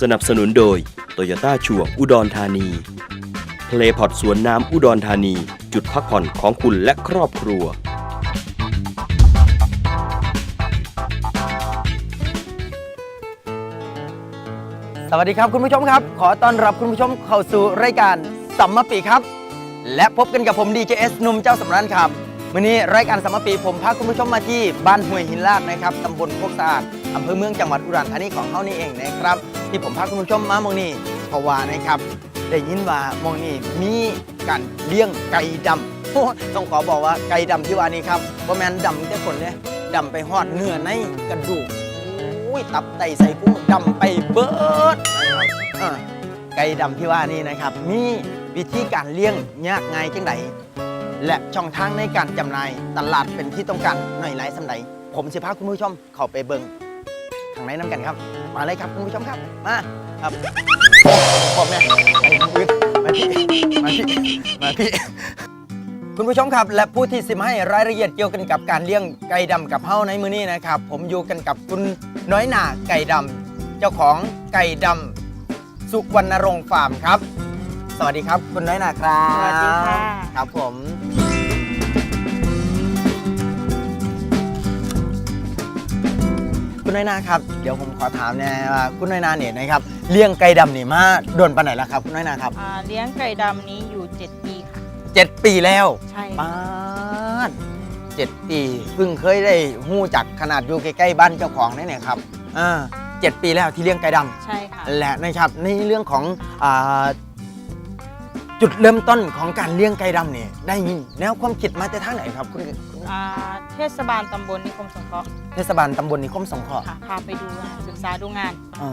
สนับสนุนโดย โตโยต้าชัวอุดรธานีเพลพอร์ตสวนน้ำอุดรธานี จุดพักผ่อนของคุณและครอบครัว สวัสดีครับคุณผู้ชมครับ ขอต้อนรับคุณผู้ชมเข้าสู่รายการสัมมปีครับ และพบกันกับผมดีเจเอสหนุ่มเจ้าสำราญครับวันนี้รายการสัมมปีผมพาคุณผู้ชมมาที่บ้านห้วยหินลาดนะครับตำบลโคกสะอาดอำเภอเมืองจังหวัดอุดรธานีของเขานี่เองนะครับ ที่ผมพาคุณผู้ชมมามองนี่เพราะว่านะครับได้ยินว่ามองนี่มีการเลี้ยงไก่ดำต้องขอบอกว่าไก่ดำที่ว่านี้ครับว่าแมนดำแค่คนเลยดำไปหอดเนื้อในกระดูกอุ้ยตับไตใส่พุงดำไปเบิดนะครับอ่าไก่ดำที่ว่านี่นะครับ มีวิธีการเลี้ยงยากง่ายจังไดและช่องทางในการจำหน่ายตลาดเป็นที่ต้องการหน่อยหลายสำใดผมสิพาคุณผู้ชมเข้าไปเบิ่ง ทางไหนน้ำกันครับ มาเลยครับคุณผู้ชมครับ มาครับผมเนี่ยไอ้มืดมาพี่มาพี่มาพี่คุณผู้ชมครับ และผู้ที่สิมาให้รายละเอียดเกี่ยวกันกับการเลี้ยงไก่ดำกับเฮ้าในมือนี้นะครับ ผมอยู่กันกับคุณน้อยหนาไก่ดำเจ้าของไก่ดำสุวรรณรงค์ฟาร์มครับ สวัสดีครับ คุณน้อยหนาครับสวัสดีค่ะ ครับผม คุณน้อยหนาครับเดี๋ยวผมขอถามเนี่ยว่าคุณน้อยหนาเนี่ยนะครับเลี้ยงไก่ดำนี่มาโดนปานไหนแล้วครับคุณน้อยหนาครับอ่าเลี้ยงไก่ดำนี้อยู่ 7 ปีค่ะ เจ็ดปีแล้วใช่ป้าดเจ็ดปีเพิ่งเคยได้หู้จักขนาดอยู่ใกล้ๆบ้านเจ้าของนี่เนี่ยครับอ่าเจ็ดปีแล้วที่เลี้ยงไก่ดใช่ค่ะำและนะครับในเรื่องของอาจุดเริ่มต้นของการเลี้ยงไก่ดำเนี่ยได้แนวความคิดมาแต่ทางไหนครับคุณคุณ อ่าเทศบาลตำบลนิคมสงเคราะห์เทศบาลตำบลนิคมสงเคราะห์ค่ะพาไปดูงานศึกษาดูงานอ๋อ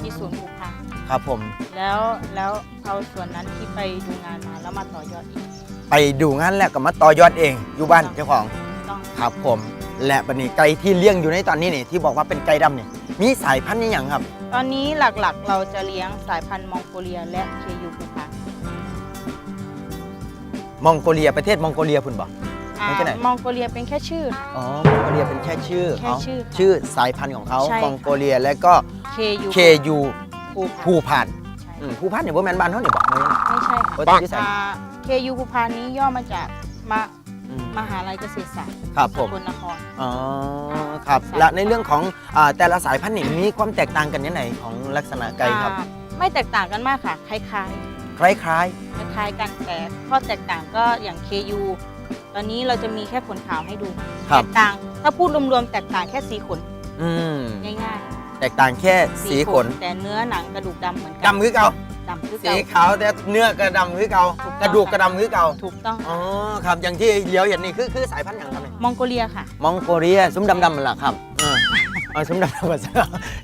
ที่ศูนย์ภูพาครับผม แล้วแล้วเอาส่วนนั้นที่ไปดูงานมาแล้วมาต่อยอดอีกไปดูงานแล้วก็มาต่อยอดเอง อยู่บ้านเจ้าของต้องครับผม และบันนี้ไก่ที่เลี้ยงอยู่ในตอนนี้นี่ที่บอกว่าเป็นไก่ดำเนี่ยมีสายพันธุ์นี้อย่างครับ ตอนนี้หลักๆเราจะเลี้ยงสายพันธุ์มองโกเลียและเคยูภูพามองโกเลียประเทศมองโกเลียคุณบอก อ่าไม่ใช่ไหนมองโกเลียเป็นแค่ชื่อค่ะอ๋อมองโกเลียเป็นแค่ชื่อแค่เขาชื่อค่ะชื่อสายพันธุ์ของเขาใช่ค่ะมองโกเลียและก็เคยู KU ภูพาภูพานใช่อืมภูพานเนี่ยว่าแมนบ้านเขาเนี่ยบอกเลยไม่ใช่ค่ะว่าที่ใส่เคยูภูพานี้ย่อมาจากมาอืมมหาลัยเกษตรศาสตร์ครับผมสกลนคร อ๋อครับ และในเรื่องของอ่าแต่ละสายพันธุ์นี่มีความแตกต่างกันยังไงของลักษณะไก่ครับ อ่าไม่แตกต่างกันมากค่ะ คล้ายคล้ายๆคล้ายๆกันแต่ข้อแตกต่างก็อย่าง KU ตอนนี้เราจะมีแค่ขนขาวให้ดูๆครัแตบ กต่าง ถ้าพูดรวมๆแตกต่างแค่สีขนอืมง่ายแตกต่างแค่ๆสีขนแต่เนื้อหนังกระดูกดำเหมือนกัดำคือเก่าดำคือสีเก่า ขาวแต่เนื้อก็ดำคือเก่าถูกต้อง กระดูกก็ดำคือเก่าถูกต้องอ๋อครับอย่างที่เลี้ยวอย่างนี้คือคือสายพันธุ์อย่างครับเนี่ยมองโกเลียค่ะ มองโกเลียซุ้มดำๆมันแหละครับเออเอาซุ้มดำๆมาซะ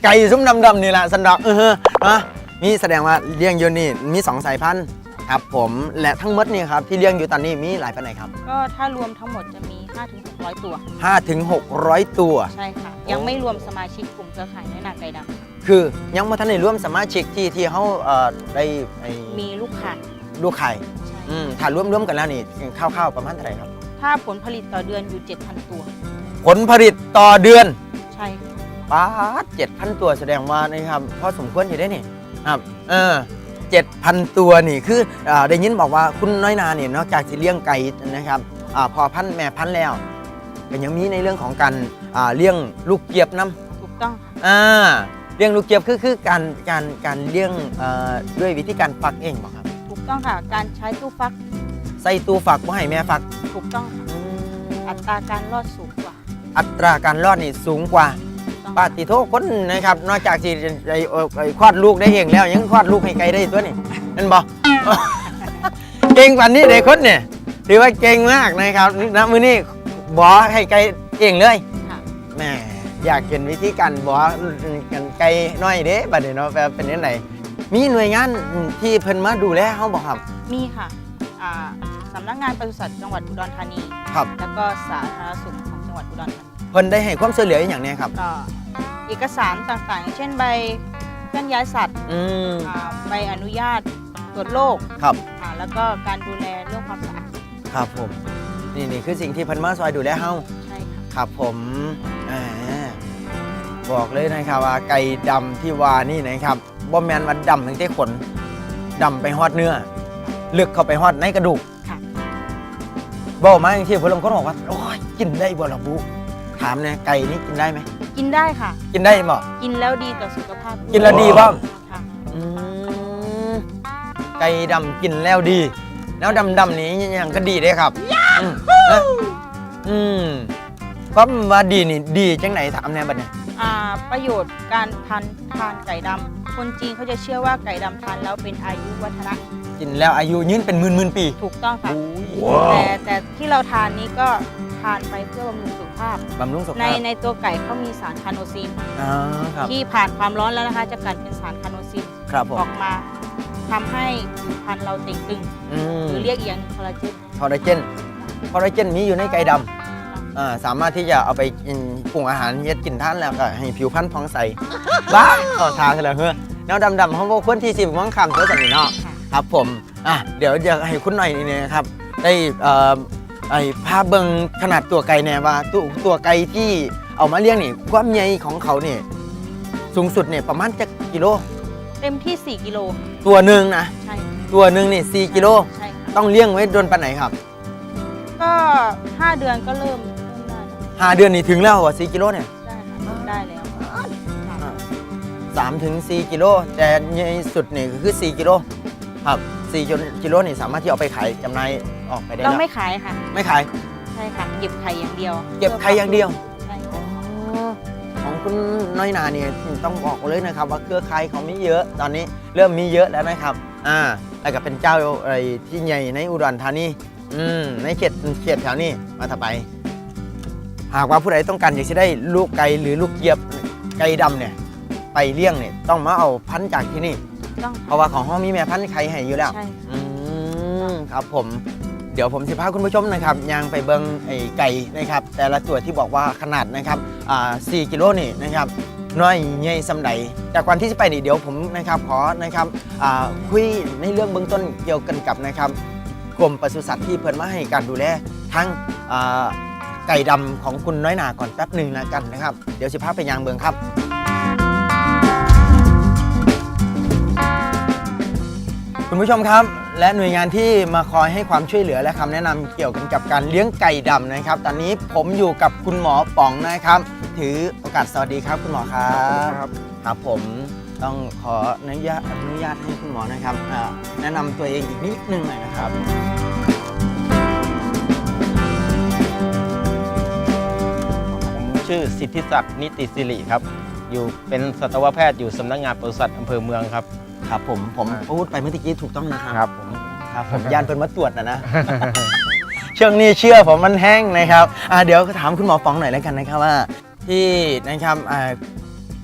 ไก่ซุ้มดำๆนี่แหละสันดอกเออนะมีแสดงว่าเลี้ยงอยู่นี่มีสองสายพันธุ์ ครับผมและทั้งหมดนี่ครับที่เลี้ยงอยู่ตอนนี้มีหลายพันธุ์ไหนครับก็ถ้ารวมทั้งหมดจะมี 5-600 ตัว 5ถึง600 ตัว ใช่ค่ะ ยังไม่รวมสมาชิกกลุ่มเครือข่ายน้อยหนาไก่ดคือยังไม่ทันได้ร่วมสมาชิกที่ที่เขาเอ่อได้ไอ้ำมีลูกค้าลูกไข่ใช่อืมถ้ารวมรวมกันแล้วนี่คร่าวๆประมาณเท่าไหร่ครับ ถ้าผลผลิตต่อเดือนอยู่ 7,000 ตัว ผลผลิตต่อเดือนใช่ค่ะป้าเจ็ดพันตัวแสดงว่านะครับพอสมควรอยู่ได้นี่ครับเออ เจ็ดพันตัวนี่คืออาได้ยินบอกว่าคุณน้อยนาเนี่ยนอกจากที่เลี้ยงไก่นะครับอาพอพันธุ์แม่พันธุ์แล้วก็ยังมีในเรื่องของการอ่าเลี้ยงลูกเกียบน้ถูกต้องค่ะำอ่าเลี้ยงลูกเกียบคือคือการการการเลี้ยงเอ่อด้วยวิธีการฟักเองบอกครับถูกต้องค่ะการใช้ตู้ฟัก ใส่ตู้ฟักบ่ให้แม่ฟักถูกต้องค่ะอืมอัตราการรอดสูงกว่า อัตราการรอดนี่สูงกว่าถูกต้อง ปาติโทคนนะครับ นอกจากที่จะไอ้เอ่อไอ้คลอดลูกได้เองแล้ว ยังคลอดลูกให้ไกลได้ตัวนี่นั่นบอกเก่งกว่านี้เด็กคนเนี่ยถือว่าเก่งมากนะครับนะมือนี้บอให้ไกลเองเลยค่ะแหม่อยากเห็นวิธีการบอกันไกลหน้อยเด้บัดนี้เนาะเป็นยังไงมีหน่วยงานที่เพิ่นมาดูแลเขาบอกครับ มีค่ะอ่าสำนักงานปศุสัตว์จังหวัดอุดรธานี ครับ แล้วก็สาธารณสุขของจังหวัดอุดรธานีเพิ่นได้ให้ความช่วยเหลืออย่างเนี้ยครับก็ เอกสารต่างๆอย่างเช่นใบเคลื่อนย้ายสัตว์อืมอ่าใบอนุญาตตรวจโรคครับ อ่าแล้วก็การดูแลเรื่องความสะอาดครับผม นี่นี่คือสิ่งที่เพิ่นมาซอยดูแลเฮา ใช่ค่ะครับผมอ่าบอกเลยนะครับว่าไก่ดำที่วานี่นะครับบ่แมนว่าดำถึงได้ขนดำไปฮอดเนื้อ ลึกเข้าไปฮอดในกระดูกค่ะบอกมาอย่างที่ผู้ลางคนบอกว่า โอ้ยกินได้บ่ล่ะบุถามเนี่ยไก่นี่กินได้ไหม กินได้ค่ะ กินได้บ่กินแล้วดีต่อสุขภาพกินแล้วดีบ้างค่ะอืมไก่ดำกินแล้วดี แล้วดำดำๆนี้ยังก็ดีได้ครับอืมนะอืมความว่าดีนี่ดีจังไหนถามแน่บัดเนี่ยอ่าประโยชน์การทานทานไก่ดำคนจีนเขาจะเชื่อว่าไก่ดำทานแล้วเป็นอายุวัฒนะกินแล้วอายุยืนเป็นหมื่นหมื่นๆปี ถูกต้องค่ะว้าวแต่แต่ที่เราทานนี้ก็ทานไปเพื่อบำรุงสุข ภาพ บำรุงสุขในภาพในตัวไก่เขามีสารคาโนซินอ่าครับที่ผ่านความร้อนแล้วนะคะ จะกลายเป็นสารคาโนซินครับผอมอกมาทำให้ผิวพรรณเราเต่งตึงอืมหรือเรียกอีกอย่างหนึ่งคอลลาเจนคอลลาเจนคอลลาเจนมีอยู่ในไก่ดำอ่าสามารถที่จะเอาไปกินปรุงอาหารเฮ็ดกินท่านแล้วก็ให้ผิวพรรณผ่องใสบ้าเอาทางกันแล้วเฮ้อแนวดำๆเขาบอกคนที่สิบมังคำเท่าสันนี่เนาะ ค่ะ ครับผม อะ เดี๋ยวจะให้คุณหน่อยนี่นะครับ ได้เอ่อ ไอ้ภาพเบิงขนาดตัวไก่เนี่ยว่าตัวตัวไก่ที่เอามาเลี้ยงนี่ความใหญ่ของเขาเนี่ยสูงสุดเนี่ยประมาณจะกิโล เต็มที่ 4 กิโล ตัวหนึ่งนะ ใช่ ตัวหนึ่งนี่สี่กิโล ใช่ค่ะต้องเลี้ยงไว้โดนปันไหนครับก็ 5 เดือนก็เริ่มเริ่มได้แล้วห้าเดือนนี่ถึงแล้วว่ะสี่กิโลเนี่ยได้ค่ะได้แล้วค่ะสามถึงสี่กิโลแต่ใหญ่สุดนี่ก็คือสี่กิโลครับสี่กิโลนี่สามารถที่เอาไปขายจำหน่าย ออกไปได้เราแล้วไม่ขายค่ะ ไม่ขาย ใช่ค่ะ เก็บไข่อย่างเดียวเก็บไข่อย่างเดียว ใช่ค่ะของคุณน้อยนาเนี่ยต้องบอกเลยนะครับ ว่าเครือข่ายเขามีเยอะตอนนี้เริ่มมีเยอะแล้วนะครับ อ่าแล้วก็เป็นเจ้าอะไรที่ใหญ่ในอุดรธานีอืมในเขตเขตแถวนี้มาถัดไป หากว่าผู้ใดต้องการอยากจะได้ลูกไก่หรือลูกเหยียบไก่ดำเนี่ย ไปเลี้ยงเนี่ยต้องมาเอาพันธุ์จากที่นี่ ต้องเพราะว่าของห้องมีแม่พันธุ์ไข่ให้อยู่แล้ว ใช่อืมครับผมเดี๋ยวผมสิพาคุณผู้ชมนะครับยังไปเบิ้งไอ้ไก่นะครับ แต่ละตัวที่บอกว่าขนาดนะครับอ่า4กิโลนี่นะครับน้อยใหญ่สำใดจากวันที่จะไปนี่เดี๋ยวผมนะครับขอนะครับอ่าคุยในเรื่องเบื้องต้นเกี่ยวกันกับนะครับกรมปศุสัตว์ที่เพิ่นมาให้การดูแลทั้งอ่าไก่ดำของคุณน้อยหนาก่อนแป๊บหนึ่งนะกันนะครับ เดี๋ยวสิพาไปยางเบืองครับ คุณผู้ชมครับ และหน่วยงานที่มาคอยให้ความช่วยเหลือและคำแนะนำเกี่ยวกันกับการเลี้ยงไก่ดำนะครับ ตอนนี้ผมอยู่กับคุณหมอป๋องนะครับ ถือโอกาสสวัสดีครับ คุณหมอครับครับผมต้องขออนุญาตอนุญาตให้คุณหมอนะครับอ่าแนะนำตัวเองอีกนิดนึงหน่อยนะครับผมชื่อสิทธิศักดิ์นิติสิริครับ อยู่เป็นสัตวแพทย์อยู่สำนักงานปศุสัตว์อำเภอเมืองครับ ครับผมผมพูดไปเมื่อกี้ถูกต้องนะครับครับผมครับผมยานเป็นมาตรวจนะนะ ช่วงนี้เชื่อผมมันแห้งนะครับอ่าเดี๋ยวถามคุณหมอป๋องหน่อยแล้วกันนะครับว่า ที่นะครับอ่า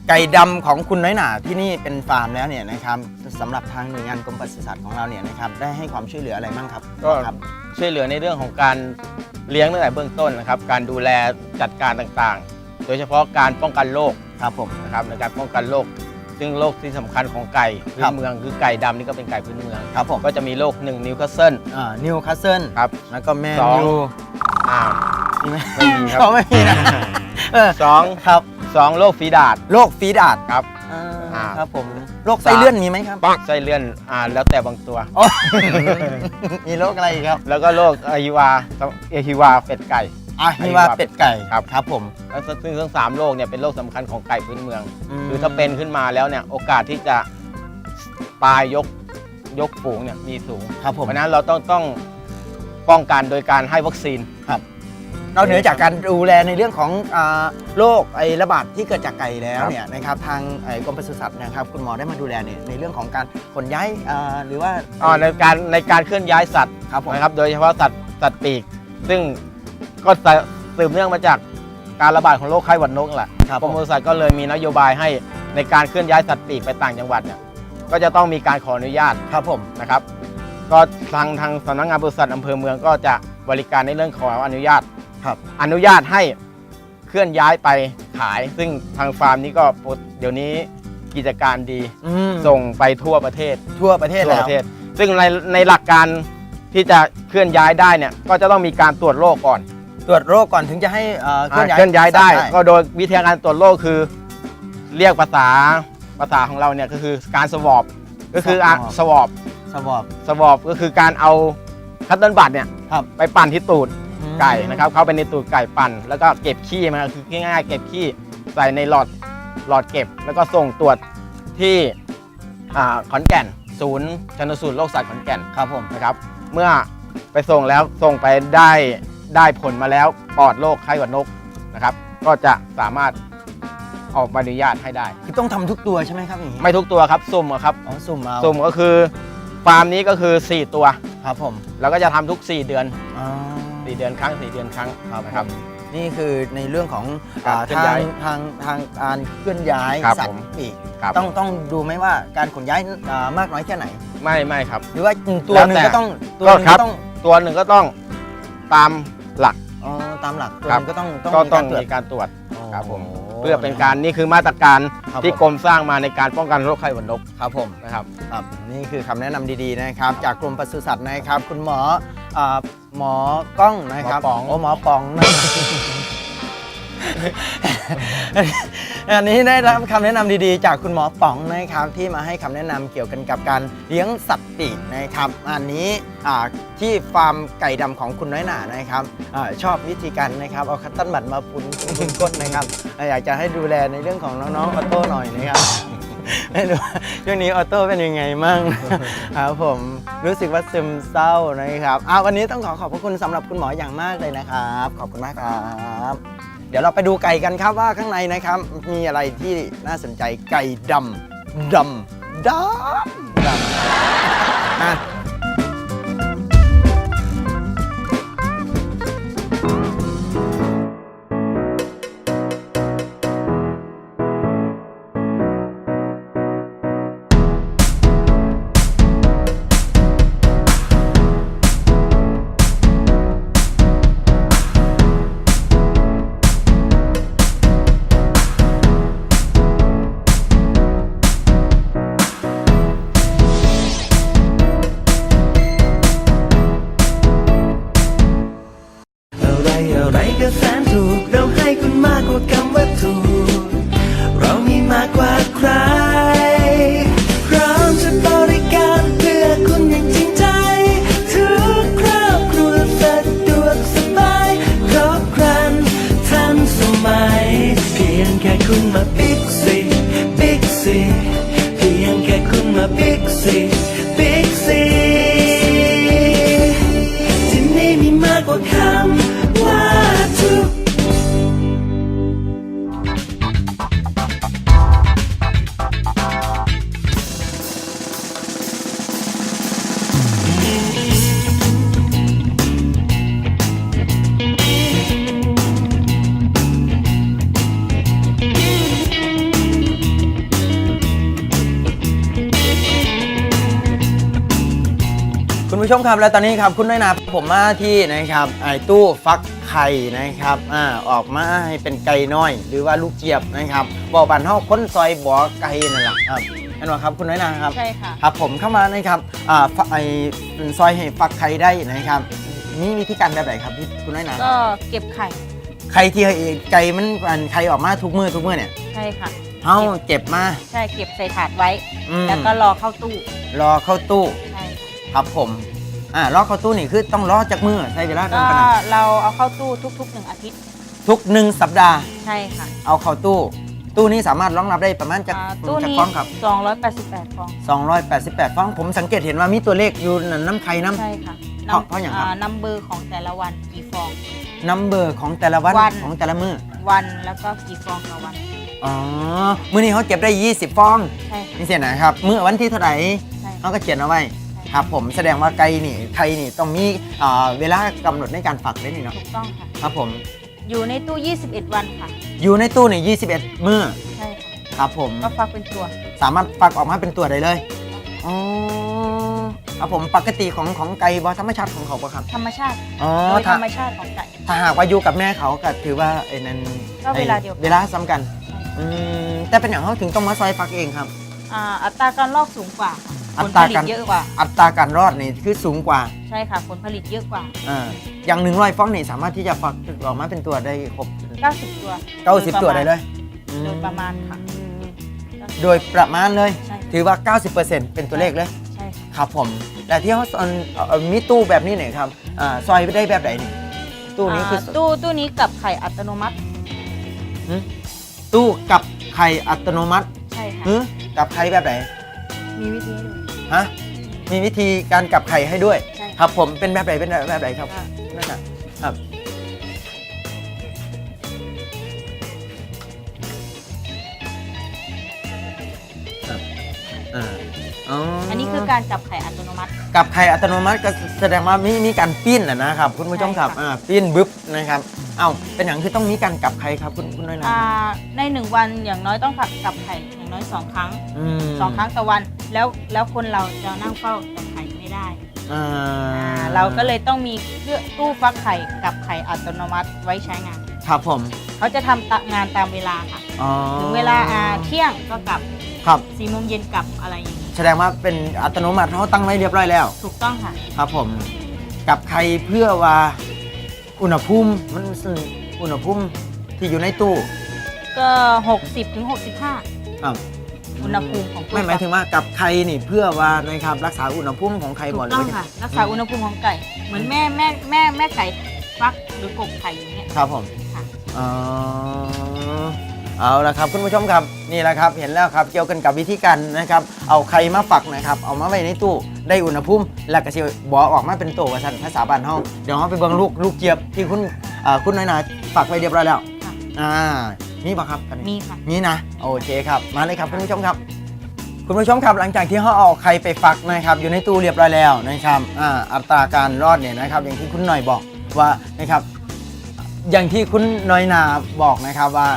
ไก่ดำของคุณน้อยหนาที่นี่เป็นฟาร์มแล้วเนี่ยนะครับสำหรับทางหน่วยงานกรมปศุสัตว์ของเราเนี่ยนะครับได้ให้ความช่วยเหลืออะไรบ้างครับก็ครับช่วยเหลือในเรื่องของการเลี้ยงตั้งแต่เบื้องต้นนะครับ การดูแลจัดการต่างๆ โดยเฉพาะการป้องกันโรคครับผมนะครับในการป้องกันโรค ซึ่งโรคที่สำคัญของไก่พื้ครันบเมืองคือไก่ดำนี่ก็เป็นไก่พื้นเมือง ครับผมก็จะมีโรคหนึ่งนิวคาสเซิลอ่านิวคาสเซิลครับ แล้วก็แมนสองยูอ่า มีไหมไม่มีครับ เขาไม่มีนะเออสองครับสองโรคฝีดาดโรคฟีดาดครับ อ่าอ่า ครับผมโรคไส้เลื่อนมีไหมครับไส้เลื่อนอ่าแล้วแต่บางตัว โอ้ มีโรคอะไรอีกครับ แล้วก็โรคอหิวาเอฮิวาเป็ดไก่ อะมีว่าเป็ดไก่ครับ ครับผม แล้วซึ่งทั้งสามโรคเนี่ยเป็นโรคสำคัญของไก่พื้นเมืองมคือถ้าเป็นขึ้นมาแล้วเนี่ยโอกาสที่จะตายยกยกฝูงเนี่ยมีสูงครับผม เพราะฉะนั้นเราต้องต้องป้องกันโดยการให้วัคซีน นอกเหนือจากการดูแลในเรื่องของอ่าโรคไอระบาดที่เกิดจากไก่แล้วครับ เนี่ยนะครับทางไอกรมปศุสัตว์นะครับ คุณหมอได้มาดูแลเนี่ยในเรื่องของการขนย้ายอ่าหรือว่าอ๋อในการในการเคลื่อนย้ายสัตว์ครับผม นะครับ โดยเฉพาะสัตว์สัตว์ปีก ซึ่ง ก็สืบเนื่องมาจากการระบาดของโรคไข้หวัดนกนั่นแหละครับ กรผมมปศุสัตว์ก็เลยมีนโยบายให้ในการเคลื่อนย้ายสัตว์ปีกไปต่างจังหวัดเนี่ยก็จะต้องมีการขออนุญาตครับผม นะครับ ก็ทางทางสำนักงานปศุสัตว์อำเภอเมืองก็จะบริการในเรื่องขออนุญาต ครับ อนุญาตให้เคลื่อนย้ายไปขาย ซึ่งทางฟาร์มนี้ก็เดี๋ยวนี้กิจการดี อืมส่งไปทั่วประเทศทั่วประเทศทั่วแล้ปวระเทศ ซึ่งในในหลักการที่จะเคลื่อนย้ายได้เนี่ยก็จะต้องมีการตรวจโรคก่อน ตรวจโรคก่อนถึงจะให้เอ่อเคลื่อนย้ายเคลื่อนย้ายได้ สัตว์ก็โดยวิธีการตรวจโรคคือ เรียกภาษาภภาษาของเราเนี่ยก็คือการสวอปก็คืออะสวอปสวอป สวอปก็คือการเอาคัตเติ้ลบัตเนี่ยครับ ไปปั่นที่ตูดไก่นะครับเข้าไปในตูดไก่ปั่น แล้วก็เก็บขี้มาคือง่ายๆเก็บขี้ใส่ในหลอดหลอดเก็บ แล้วก็ส่งตรวจที่อ่าขอนแก่น ศูนย์ชันสูตรโรคสัตว์ขอนแก่น ครับผม นะครับเมื่อไปส่งแล้วส่งไปได้ ได้ผลมาแล้วปลอดโรคไข้หวัดนกนะครับ ก็จะสามารถออกใบอนุญาตให้ได้ คือต้องทำทุกตัวใช่ไหมครับอย่างนี้ไม่ทุกตัวครับสุ่มอะครับอ๋อสุ่มเอาสุ่มก็คือฟาร์มนี้ก็คือ 4 ตัว ครับผมแล้วก็จะทำทุก 4 เดือน อ๋อ 4 เดือนครั้ง 4 เดือนครั้งครับนะครับ นี่คือในเรื่องของการอ่าเคลื่อนทาย้างยทางทางการเคลื่อนย้ายครับสัตผว์มปีกครับต้องต้องดูไหมว่าการขนย้ายอ่ามากน้อยแค่ไหน ไม่ไม่ครับ หรือว่าตัวหนึ่งแล้วแต่ก็ต้องตัวหนึ่งครัก็บต้องตัวหนึ่งก็ต้องตาม หลัก อ๋อตามหลักตัวครัหบนึงก็ต้องต้องก็มีต้กาองรตรวจมีการตรวจครับผมโเพื่อเป็นการนี่คือมาตรการครับที่ผม กรมสร้างมาในการป้องกันโรคไข้หวัดนกครับผม นะครับครับนี่คือคำแนะนำดีๆนะครับ จากกรมปศุสัตว์นะครับ คุณหมออ่าหมอกล้องนะครับหมอป๋องโอ้หมอป๋องนะ อันนี้ได้รับคำแนะนำดีๆ จากคุณหมอป๋องนะครับที่มาให้คำแนะนำเกี่ยวกันกับการเลี้ยงสัตว์ปีกนะครับ อันนี้ที่ฟาร์มไก่ดำของคุณน้อยหนานะครับอชอบวิธีการนะครับเอาคัตตันบัตมาปุนปุนก้นนะครับอยากจะให้ดูแลในเรื่องของน้องๆออโต้หน่อยนะครับไม่รู้ช่วงนี้ออโต้เป็นยังไงมั่งครับผมรู้สึกว่าซึมเศร้านะครับอ่าวันนี้ต้องขอขอบพระคุณสำหรับคุณหมออย่างมากเลยนะครับ ขอบคุณมากครับ ดี๋ยวเราไปดูไก่กันครับว่าข้างในนะครับ มีอะไรที่น่าสนใจไก่ดำดำดำดำ ชมครับและตอนนี้ครับคุณน้อยนาผมมาที่นะครับไอ้ตู้ฟักไข่นะครับอ่าออกมาให้เป็นไก่น้อย หรือว่าลูกเจี๊ยบนะครับบอกบันเฮาค้นซอยบ่อไก่นั่นแหละครับเห็นไหมครับคุณน้อยนาครับใช่ค่ะครับผมเข้ามานะครับอ่าฟไอซอยให้ฟักไข่ได้นะครับนี่วิธีการแบบไหนครับพี่คุณน้อยนาก็เก็บไข่ไข่ที่ไก่มันอันไข่ออกมาทุกมือทุกมือเนี่ยใช่ค่ะเฮาเจ็บมาใช่เก็บใส่ถาดไว้อืมแล้วก็รอเข้าตู้ รอเข้าตู้ ใช่ครับผม อ่ารอเข้าตู้นี่คือต้องรอจากมือใช้เวลาก็นานขนาดเราเอาเข้าตู้ทุกๆหนึ่งอาทิตย์ทุกหนึ่งสัปดาห์ ใช่ค่ะเอาเข้าตู้ ตู้นี้สามารถรองรับได้ประมาณจากอ่าตู้จากนี้ฟองครับ 288ฟอง288ฟองผมสังเกตเห็นว่ามีตัวเลขอยู่นั่นน้ำไข่น้ ใช่ค่ะเพราะเพราะอย่างครับนัมเบอร์ของแต่ละวันกี่ฟองำนัมเบอร์ของแต่ละวันวัน ของแต่ละมือวันแล้วก็กี่ฟองต่อวัน อ๋อมือนี้เขาเก็บได้ 20 ฟองใช่ค่ะนี่เสียนะครับมือวันที่เท่าไหร่ใช่เขาก็เขียนเอาไว้ ครับผมแสดงว่าไก่นี่ไข่นี่ต้องมีอ่าเวลากำหนดในการฝักได้นี่เนาะถูกต้องค่ะ ครับผมอยู่ในตู้ 21 วันค่ะ อยู่ในตู้นี่21 มือใช่ค่ะครับผมก็ฟักเป็นตัว สามารถฟักออกมาเป็นตัวได้เลยอ๋อครับผมปกติของของไก่บอธรรมชาติของเขาปะครับธรรมชาติอ๋อโดยธถ้ารรมชาติของไก่ ถ้าหากว่าอยู่กับแม่เขาก็ถือว่าไอ้นั้นก็เวลาเดียวกัน เวลาซ้ำกันอืมแต่เป็นอย่างเขาถึงต้องมาซอยฟักเองครับ อ่าอัตราการลอกสูงกว่าค่ะ อัผลตราผลิกาตรเยอะกว่า อัตราการรอดนี่คือสูงกว่าใช่ค่ะ ผลผลิตเยอะกว่า อ่าอย่างหนึ่งร้อยฟองนี่สามารถที่จะฟักออกมาเป็นตัวได้ครบ90 ตัวเก้าสิบตัวได้เลยโดยประมาณค่ะ โดยประมาณเลย ใช่ ถือว่า 90%เป็นตัวเลขเลย ใช่ค่ะครับผมแต่ที่เขาสอนเอ่อมีตู้แบบนี้เนี่ยครับอ่าซอยไปได้แบบไหนนี่ตู้นี้คืออ่าตู้ตู้นี้กับไข่อัตโนมัติ หึตู้กับไข่อัตโนมัติใช่ค่ะ หึกับไข่แบบไหน มีวิธีให้ดู ฮะมีวิธีการกับไข่ให้ด้วย ใช่ ครับผมเป็นแบบไหนเป็นแบบไหนครับอ่านั่นน่ะครับครับอ่าอ๋ออัอันนี้คือการจับไข่อัตโนมัติกับไข่อัตโนมัติก็แสดงว่ามีมีการปิ้นนะนะครับ คุณผู้ชมครับใช่ค่ะ อ่าปิ้นบึ๊บนะครับเอ้าเป็นอย่างคือต้องมีการกับไข่ครับคุณคุณน้อยนะอ่าในหนึ่งวันอย่างน้อยต้องจับไข่อย่างน้อยสองครั้งม สองครั้งต่อวัน แล้วแล้วคนเราจะนั่งเฝ้าจับไข่ไม่ได้อ่าอ่าเราก็เลยต้องมีเครื่องตู้ฟักไข่กับไข่อัตโนมัติไว้ใช้งาน ครับผมเขาจะทำตะงานตามเวลาค่ะอ๋อถึงเวลาอ่าเที่ยงก็กลับครับ สี่โมงเย็นกลับอะไรอย่างนี้แสดงว่าเป็นอัตโนมัติเขาตั้งไว้เรียบร้อยแล้ว ถูกต้องค่ะ ครับผม กับไข่เพื่อว่าอุณหภูมิมันสึ่งอุณหภูมิที่อยู่ในตู้ก็ 60ถึง65 ครับ อุณหภูมิของตู้ไม่หมายถึงว่ากับไข่นี่เพื่อว่านะครับรักษาอุณหภูมิของไข่ถูบ่กหรืต้อองว่าค่ะ รักษาอุณหภูมิของไก่ เหมือนแม่แม่แม่แม่ไก่ฟักหรือกกไข่อย่างเงี้ย ครับผมค่ะอ๋อเอาละครับคุณผู้ชมครับนี่แหละครับเห็นแล้วครับเกี่ยวกันกับวิธีการนะครับ เอาไข่มาฝักนะครับ เอามาไว้ในตู้ได้อุณหภูมิแล้วก็สิบอออกมาเป็นตัวว่าซั่นภาษาบ้านเฮาเดี๋ยวเฮาไปเบิ่งลูกลูกเจี๊ยบที่คุณอ่าคุณน้อยนาฝักไว้เรียบร้อยแล้วค่ะอ่า มีป่ะครับอันนี้มีค่ะ มีนะโอเคครับ มาเลยครับคุณผู้ชมครับ คุณผู้ชมครับหลังจากที่เขาเอาไข่ไปฟักนะครับอยู่ในตู้เรียบร้อยแล้วนะครับอ่าอัตราการรอดเนี่ยนะครับ อย่างที่คุณหน่อยบอกว่านะครับ อย่างที่คุณน้อยนาบอกนะครับว่า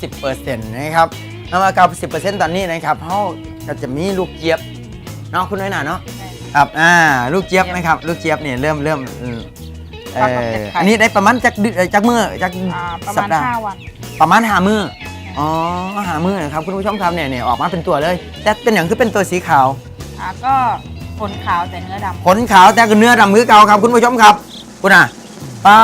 90%นะครับแล้วว่า90%ตอนนี้นะครับเขาก็จะมีลูกเจี๊ยบเนาะคุณน้อยนาเนาะใช่ครับอ่าลูกเจี๊ยบนะครับ ลูกเจี๊ยบเนี่ยเริ่มเริ่มอืมเอ่ฟักกับอเจ็ดไข่อันนี้ได้ประมาณจักเดือนจักมือจักอ่าประสัมาปณดาห์5วัน ประมาณหามืออ๋อหามือนะครับคุณผู้ชมครับเนี่ยเนี่ยออกมาเป็นตัวเลย แต่เป็นอย่างคือเป็นตัวสีขาวอ่าก็ขนขาวแต่เนื้อดำขนขาวแต่ก็เนื้อดำคือเก่าครับคุณผู้ชมครับคุณอะปา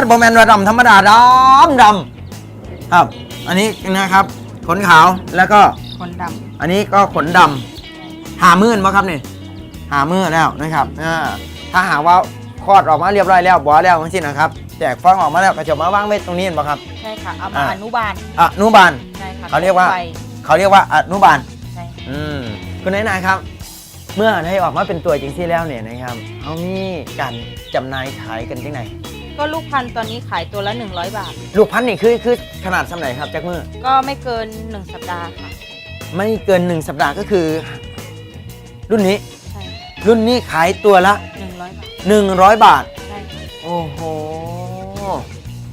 ดบอแมนว่าดำธรรมดาดำดำครับ อันนี้นะครับ ขนขาวแล้วก็ขนดอันนี้ก็ขนดำหามื่นมาครับนี่หามื่นแล้วนะครับอ่าถ้าหากว่าคลอดออกมาเรียบร้อยแล้วบอแล้วทั้งสิ้นนะครับ แจกฟองออกมาแล้วก็จะมาว่างไว้ตรงนี้เห็นปะครับำใช่ค่ะ เอามาอ่า อนุบาลอนุบาล ใช่ค่ะเขาเรียกว่า ไปเขาเรียกว่าอนุบาล ใช่อืมคุณนายนายครับ เมื่อได้ออกมาเป็นตัวจริงที่แล้วเนี่ยนะครับเขามีการจำหน่ายขายกันที่ไหน ก็ลูกพันธุ์ตอนนี้ขายตัวละ 100 บาท ลูกพันธุ์นี่คือคือขนาดสำไหนครับจักมือก็ไม่เกิน 1 สัปดาห์ค่ะ ไม่เกิน 1 สัปดาห์ก็คือ รุ่นนี้ใช่รุ่นนี้ขายตัวละ 100 บาท 100 บาท ใช่ค่ะโอ้โห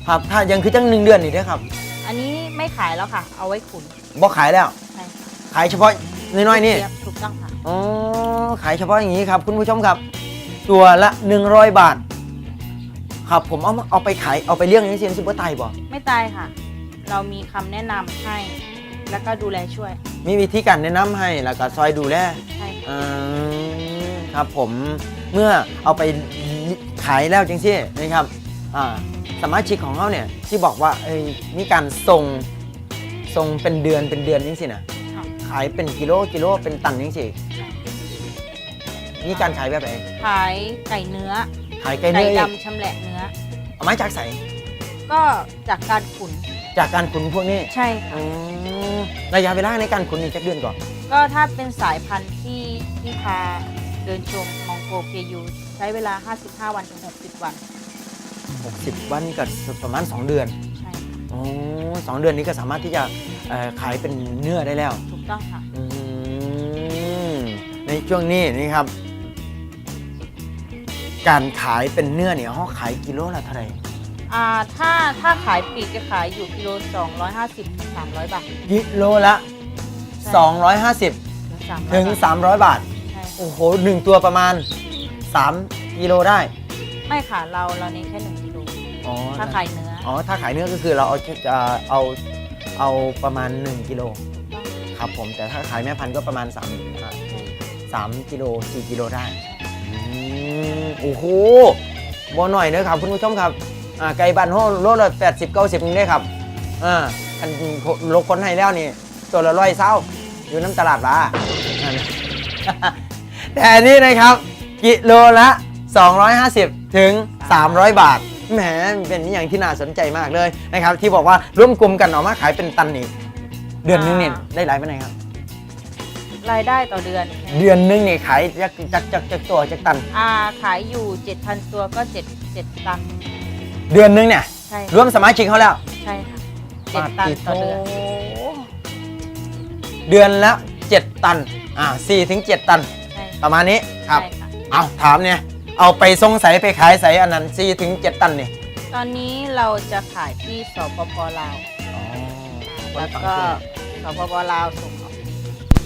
ครับถ้ายังคือจังหนึ่งเดือนนี่เด้อครับอันนี้ไม่ขายแล้วค่ะ เอาไว้ขุนบ่ขายแล้ว ใช่ค่ะขายเฉพาะน้อยๆนี่เทียบถูกต้องค่ะ อ๋อ ขายเฉพาะอย่างนี้ครับ คุณผู้ชมครับ ตัวละ 100 บาท ครับผมเอามาเอาไปขายเอาไปเลี้ยงอย่างนี้สิซุปเปอร์ไตบ่ไม่ตายค่ะ เรามีคำแนะนำให้ แล้วก็ดูแลช่วย มีวิธีการแนะนำให้แล้วก็ซอยดูแลใช่ค่ะ อืมครับผมเมื่อเอาไปขายแล้วจริงสินะครับอ่า สมาชิกของเขาเนี่ยที่บอกว่าเอ้ยมีการส่งส่งเป็นเดือนเป็นเดือนจริงสินะค่ะขายเป็นกิโลกิโลเป็นตันจริงสิมีการขายแบบไหนขายไก่เนื้อขายไก่ไก่เนื้ออีกดำชำแหละเนื้อเอาไม้จากใสก็จากการขุนจากการขุนพวกนี้ใช่ค่ะอืมระยะเวลาในการขุนนี่จักเดือนก่อนก็ถ้าเป็นสายพันธุ์ที่ที่พาเดินชมมองโกเกยูใช้เวลา 55 วันถึง60 วัน 60 วันก็ประมาณ 2 เดือนใช่ค่ะอ๋อสองเดือนนี้ก็สามารถที่จะเอ่อขายเป็นเนื้อได้แล้วถูกต้องค่ะ อืมในช่วงนี้นี่ครับ การขายเป็นเนื้อเนี่ยเขาขายกิโลละเท่าไหร่อ่าถ้าถ้าขายปลีกจะขายอยู่กิโล250ถึง300 บาท กิโลละใช่250 ถึง300ถึง บาท300 บาท ใช่โอ้โหหนึ่งตัวประมาณ 3 กิโลได้ ไม่ค่ะ เราเราเน้นแค่1กิโล อ๋อถ้าขายเนื้ออ๋อถ้าขายเนื้อก็คือเราเอาจะเอาเอาประมาณ 1กิโลถูกต้องครับผมแต่ถ้าขายแม่พันธุ์ก็ประมาณ3อ่าใช่3กิโล4กิโลได้อืมโอ้โหบ่หน่อยนะครับคุณผู้ชมครับอ่าไก่บ้านโฮโลละแปดสิบเก้าสิบนี่ได้ครับอ่าอันโลคนให้แล้วนี่ ตัวละร้อยเศร้าอยู่น้ำตลาดปลานั่นแต่อันนี้นะครับ กิโลละ 250 ถึง 300 บาท แหมเป็นอย่างที่น่าสนใจมากเลยนะครับที่บอกว่าร่วมกลุ่มกันออกมาขายเป็นตันนี่เดือนนึงเนี่ยได้หลายไปไหนใดครับ รายได้ต่อเดือนเดือนนึงเนี่ยขายจักจักจักจักตัวจักตันอ่าขายอยู่ 7,000 ตัวก็ 7 7 ตัน เดือนนึงเนี่ยใช่รวมสมาชิกเขาแล้วใช่ค่ะเจ็ดตันต่อเดือน เดือนละ 7 ตันอ่า4ถึง7ตัน ใช่ประมาณนี้ครับ ใช่ค่ะ เอาถามเนี่ย เอาไปทรงใสไปขายใสอันนั้น4ถึง7ตันนี่ตอนนี้เราจะขายที่สปปลาวแล้วก็สปปลาวส่งออก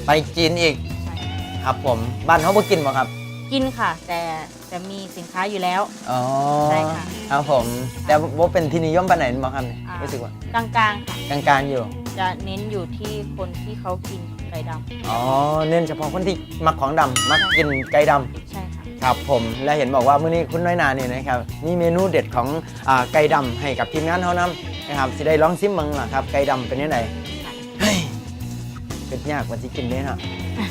ไปจีนอีกใช่ครับผม บ้านเขาบ่กินบ่ครับ กินค่ะ แต่แต่มีสินค้าอยู่แล้ว อ๋อใช่ค่ะครับผม แต่ว่าเป็นที่นิยมปานไหนบ่ครับเนี่ยอ่า รู้สึกว่ากลางๆค่ะ กลางๆอยู่ จะเน้นอยู่ที่คนที่เขากินไก่ดอ๋อ เน้นเฉพาะคนที่มักของดำมักกินไก่ดำำใช่ค่ะ ครับผมและเห็นบอกว่ามื้อนี้คุณน้อยนาเนี่ยนะครับมีเมนูเด็ดของอาไก่ดำให้กับทีมงานเขานำนะครับสิได้ลองซิมมึงล่ะครับไก่ดำเป็นยังไงค่ะเฮ้ยเป็นยากกว่าที่กินเลยเนาะ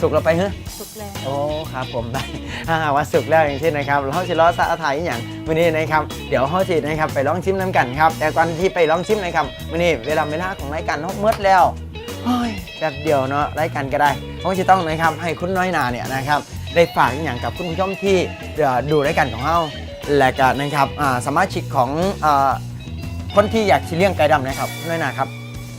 สุกเราไปเฮ้ สุกแล้ว โอ้ครับผมได้ถ้าหากว่าสุกแล้วอย่างเช่นนะครับเราจะล้อสาถ่ายอหย่างมื้อนี้นะครับเดี๋ยวเขาสินะครับไปลองชิมน้ำกันครับ แต่ก่อนที่ไปลองชิมนะครับมื้อนี้เวลาเวลาของรายการเขาเมื่อแล้วโอ้ยแป๊บเดียวเนาะรายการก็ได้เขาจะต้องนะครับให้คุณน้อยนาเนี่ยนะครับ ได้ฝากอหย่างกับคุณผู้ชมที่เอ่อดูรายการของเราและก็นะครับอ่าสมาชิกของอ่าคนที่อยากชิเลี้ยงไก่ดำนะครับน้อยนาครับ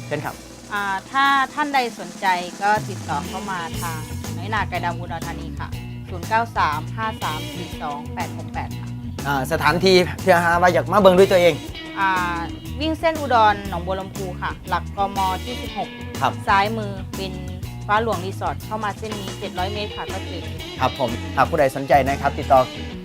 เช่นครับอ่าถ้าท่านใดสนใจก็ติดต่อเข้ามาทางน้อยนาไก่ดำอุดรธานีค่ะ 0935342868 ค่ะอ่าสถานที่เพื่อหาว่าอยากมาเบิ่งด้วยตัวเองอ่าวิ่งเส้นอุดรหนองบัวลำพูค่ะ หลักกมที่ 16 ครับซ้ายมือเป็น ฟ้าหลวงรีสอร์ทเข้ามาเส้นนี้ 700 เมตรค่ะก็ถึง ครับผมหากผู้ใดสนใจนะครับ ติดต่อ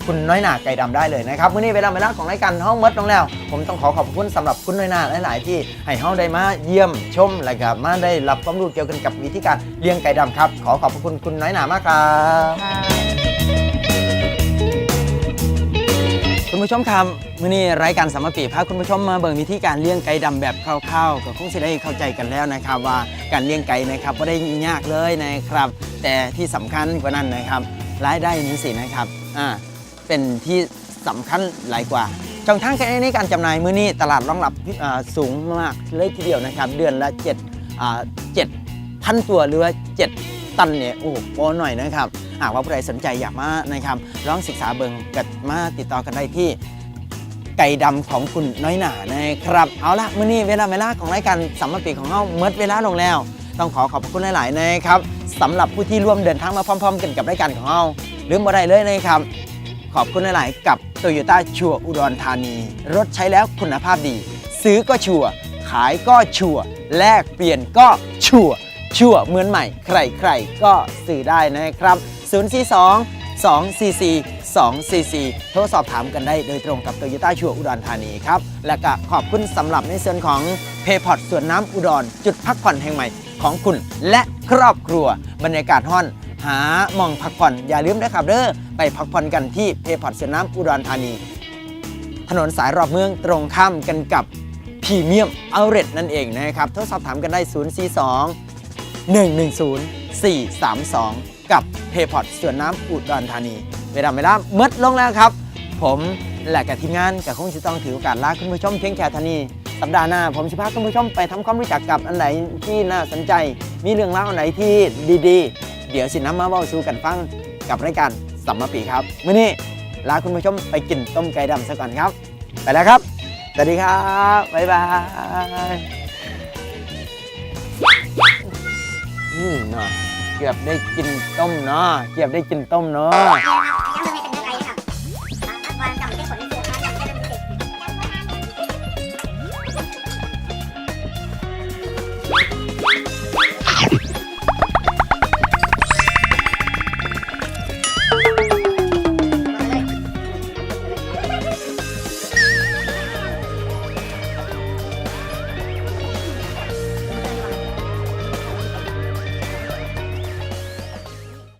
คุณน้อยหนาไก่ดำได้เลยนะครับวันนี้เวลาเวลาของรายการห้องมดลงแล้ว ผมต้องขอขอบคุณสำหรับคุณน้อยหนาหลาย ๆ ที่ให้เฮาได้มาเยี่ยมชมและก็มาได้รับความรู้เกี่ยวกันกับวิธีการเลี้ยงไก่ดำครับ ขอขอบพระคุณคุณน้อยหนามากครับ ค่ะ คุณผู้ชมครับมื้อนี้รายการสามปีพาคุณผู้ชมมาเบิ่งวิธีการเลี้ยงไก่ดำแบบคร่าวๆก็คงสิได้เข้าใจกันแล้วนะครับ ว่าการเลี้ยงไก่นะครับบ่ได้ยากเลยนะครับ แต่ที่สำคัญกว่านั้นนะครับ รายได้นี้สินะครับอ่าเป็นที่สำคัญหลายกว่าช่องทางการในการจำหน่ายมื้อนี้ตลาดรองรับอ่าสูงมากเลยทีเดียวนะครับ เดือนละ7อ่า7พันตัวหรือว่า7 ตันเนี่ยโอ้โหหน่อยนะครับหากว่าผู้ใดสนใจอยากมานะครับลองศึกษาเบิงกัดมาติดต่อกันได้ที่ไก่ดำของคุณน้อยหนานะครับ เอาละมื้อนี้เวลาเวลาของรายการสัมมปีของเฮาเมดเวลาลงแล้ว ต้องขอขอบคุณหลาย ๆ นะครับสำหรับผู้ที่ร่วมเดินทางมาพร้อม ๆ กันกับรายการของเฮาลืมบ่ได้เลยนะครับ ขอบคุณหลาย ๆ กับโตโยต้าชัวอุดรธานี รถใช้แล้วคุณภาพดี ซื้อก็ชัวขายก็ชัวแลกเปลี่ยนก็ชัว ชัวเหมือนใหม่ ใครๆ ก็ซื้อได้นะครับ 042 244 244 โทรสอบถามกันได้โดยตรงกับโตโยต้าชัวอุดรธานีครับ และก็ขอบคุณสำหรับในส่วนของเพย์พอร์ตสวนน้ำอุดร จุดพักผ่อนแห่งใหม่ของคุณและครอบครัวบรรยากาศห้อน หาหมองพักผ่อน อย่าลืมนะครับเด้อไปพักผ่อนกันที่เพย์พอร์ตสวนน้ำอุดรธานี ถนนสายรอบเมืองตรงข้ามกันกับพรีเมียมเอาเร t นั่นเองนะครับโทรสอบถามกันได้ 042 110 432 กับเพย์พอร์ตสวนน้ำอุดรธานี เวลาเวลาเมดลงแล้วครับ ผมและกับทีมงานกับคงจะต้องถือโอกาสลาคุณผู้ชมเพียงแค่ท่านี้สัปดาห์หน้า ผมจะพาคุณผู้ชมไปทำความรู้จักกับอันไหนที่น่าสนใจ มีเรื่องราวอันไหนที่ดีๆ เดี๋ยวสิน้ำมาเบ้าสู่กันฟังกับรายการสัมมปีครับมื้อนี้ลาคุณผู้ชมไปกินต้มไก่ดำซะก่อนครับ ไปแล้วครับ สวัสดีครับ บ๊ายบาย อืมเนาะเกือบได้กินต้มเนาะเกือบได้กินต้มเนาะ